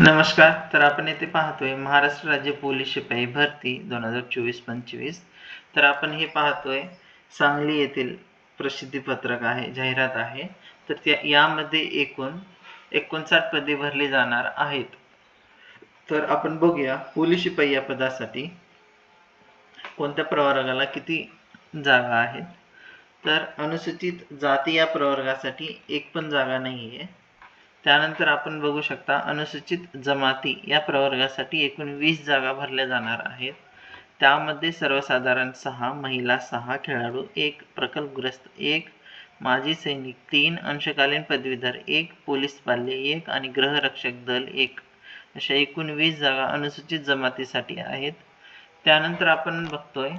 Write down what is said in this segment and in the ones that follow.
नमस्कार तर आपण येथे पाहतोय महाराष्ट्र राज्य पोलीस शिपाई भरती दोन हजार चोवीस पंचवीस. तर आपण हे पाहतोय सांगली येथील प्रसिद्धी पत्रक आहे जाहिरात आहे. तर त्या यामध्ये एकूण एकोणसाठ पदे भरली जाणार आहेत. तर आपण बघूया पोलीस शिपाई या पदासाठी कोणत्या प्रवर्गाला किती जागा आहेत? तर अनुसूचित जाती या प्रवर्गासाठी एक पण जागा नाही आहे त्यानंतर आपण बघू शकता अनुसूचित जमाती या प्रवर्गासाठी एकूण वीस जागा भरल्या जाणार आहेत. त्यामध्ये सर्वसाधारण सहा महिला सहा खेळाडू एक प्रकल्पग्रस्त एक माजी सैनिक तीन अंशकालीन पदवीधर एक पोलीस पाल्य एक आणि गृहरक्षक दल एक. अशा एकूण वीस जागा अनुसूचित जमातीसाठी आहेत. त्यानंतर आपण बघतोय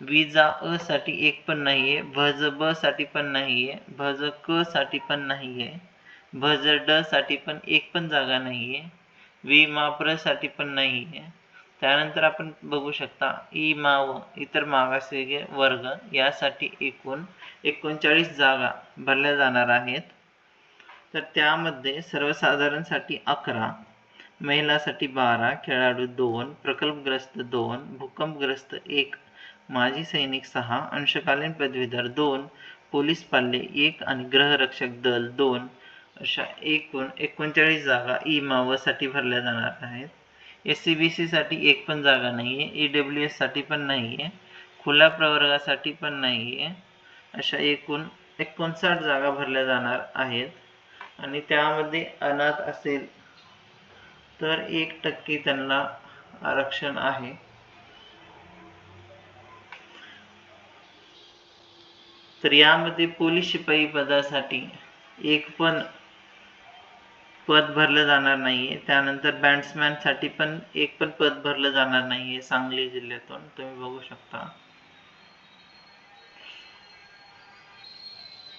विजा अ साठी एक पण नाही आहे भज ब साठी पण नाही आहे भज क साठी पण नाही आहे भज ड साठी पण एक पण जागा नाही आहे वी माप्रसाठी पण नाही आहे त्यानंतर आपण बघू शकता ई माव इतर मागासवर्गीय वर्ग यासाठी एकूण एकोणचाळीस जागा भरल्या जाणार आहेत. तर त्यामध्ये सर्वसाधारणसाठी अकरा महिलासाठी बारा खेळाडू दोन प्रकल्पग्रस्त दोन भूकंपग्रस्त एक माजी सैनिक सहा अंशकालीन पदवीधर दोन पोलीस पाल्य एक आणि ग्रहरक्षक दल दोन अशा एकूण एकोणचाळीस जागा ई मावसाठी भरल्या जाणार आहेत. एस सी बी सीसाठी एक पण जागा नाही आहे ई डब्ल्यू एससाठी पण नाही आहे खुल्या प्रवर्गासाठी पण नाही आहे अशा एकूण एकोणसाठ जागा भरल्या जाणार आहेत. आणि त्यामध्ये अनाथ असेल तर एक टक्के त्यांना आरक्षण आहे. तर यामध्ये पोलीस शिपाई पदासाठी एक पण पद भरलं जाणार नाहीये. त्यानंतर बॅट्समॅनसाठी पण एक पण पद भरलं जाणार नाहीये सांगली जिल्ह्यातून. तुम्ही बघू शकता.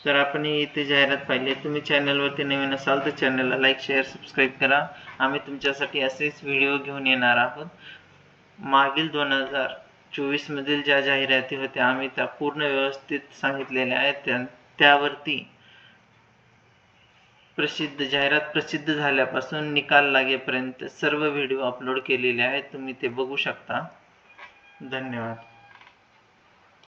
तर आपण इथे जाहिरात पाहिली तुम्ही चॅनलवरती नवीन असाल तर चॅनलला लाईक शेअर सबस्क्राईब करा. आम्ही तुमच्यासाठी असेच व्हिडिओ घेऊन येणार आहोत. मागील दोन हजार चोवीसमधील ज्या जाहिराती होत्या आम्ही त्या पूर्ण व्यवस्थित सांगितलेल्या आहेत. त्या त्यावरती प्रसिद्ध जाहिरात प्रसिद्ध झाल्यापासून निकाल लागेपर्यंत सर्व व्हिडिओ अपलोड केलेले आहेत. तुम्ही ते बघू शकता. धन्यवाद.